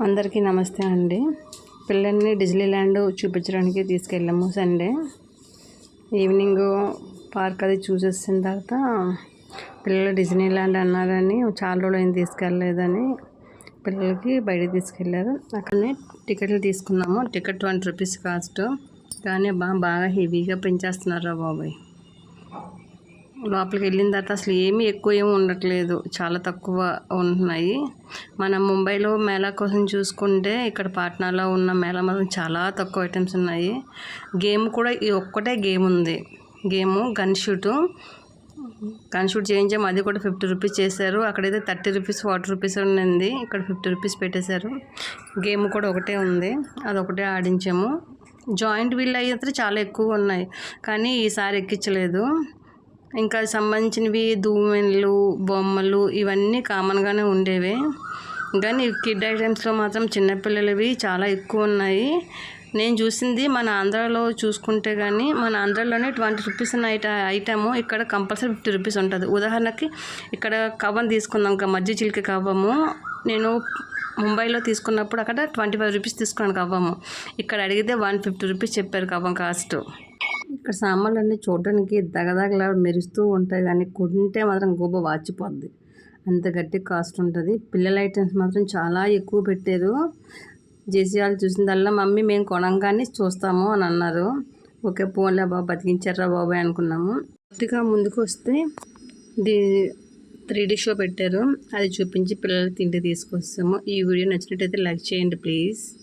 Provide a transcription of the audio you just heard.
అందరికీ నమస్తే అండి. పిల్లల్ని డిజ్నీ ల్యాండ్ చూపించడానికి తీసుకెళ్ళాము సండే. ఈవినింగ్ పార్క్ అది చూసేసిన తర్వాత పిల్లలు డిజ్నీ ల్యాండ్ అన్నారని చాలా రోజులు ఏం తీసుకెళ్ళలేదని పిల్లలకి బయట తీసుకెళ్ళారు. అక్కడనే టికెట్లు తీసుకున్నాము. Ticket twenty rupees cost. కానీ బాగా హెవీగా పెంచేస్తున్నారు బాబాయ్. లోపలికి వెళ్ళిన తర్వాత అసలు ఏమీ ఎక్కువ ఏమి ఉండట్లేదు. చాలా తక్కువ ఉంటున్నాయి. మనం ముంబైలో మేళా కోసం చూసుకుంటే ఇక్కడ పాట్నాలో ఉన్న మేళా మాత్రం చాలా తక్కువ ఐటమ్స్ ఉన్నాయి. గేమ్ కూడా ఈ ఒక్కటే గేమ్ ఉంది. Game gun shoot. Gun shoot చేయించాము అది కూడా ఫిఫ్టీ రూపీస్ చేశారు. అక్కడైతే థర్టీ రూపీస్ ఫార్టీ రూపీస్ ఉంది ఇక్కడ ఫిఫ్టీ రూపీస్ పెట్టేశారు. గేమ్ కూడా ఒకటే ఉంది. అది ఒకటే ఆడించాము. జాయింట్ వీల్ అయితే చాలా ఎక్కువ ఉన్నాయి. కానీ ఈసారి ఎక్కించలేదు. ఇంకా సంబంధించినవి దూమెన్లు బొమ్మలు ఇవన్నీ కామన్గానే ఉండేవి. కానీ కిడ్ ఐటమ్స్లో మాత్రం చిన్నపిల్లలవి చాలా ఎక్కువ ఉన్నాయి. నేను చూసింది మన ఆంధ్రాలో చూసుకుంటే కానీ మన ఆంధ్రాలోనే ట్వంటీ రూపీస్ అన్న ఐట ఐటము ఇక్కడ కంపల్సరీ ఫిఫ్టీ రూపీస్ ఉంటుంది. ఉదాహరణకి ఇక్కడ కవ్వం తీసుకుందాం ఇంకా మజ్జి చిలికి కవ్వము. నేను ముంబైలో తీసుకున్నప్పుడు అక్కడ ట్వంటీ ఫైవ్ రూపీస్ తీసుకున్నాను కవ్వము. ఇక్కడ అడిగితే వన్ ఫిఫ్టీ రూపీస్ చెప్పారు కవ్వం కాస్ట్ ఇక్కడ సామాన్లు అన్నీ చూడడానికి దగదగలా మెరుస్తూ ఉంటాయి కానీ కొంటే మాత్రం గోబ వాచిపోద్ది. అంత గట్టి కాస్ట్ ఉంటుంది. పిల్లల ఐటమ్స్ మాత్రం చాలా ఎక్కువ పెట్టారు. జేసీ వాళ్ళు చూసిందల్లా మమ్మీ మేము కొనంగానే చూస్తాము అని అన్నారు. ఓకే పోన్లే బాబు బతికించారా బాబాయ్ అనుకున్నాము. కొద్దిగా ముందుకు వస్తే త్రీడీ త్రీ డీ షో పెట్టారు. అది చూపించి పిల్లలకి తిండి తీసుకొస్తాము. ఈ వీడియో నచ్చినట్టయితే లైక్ చేయండి ప్లీజ్.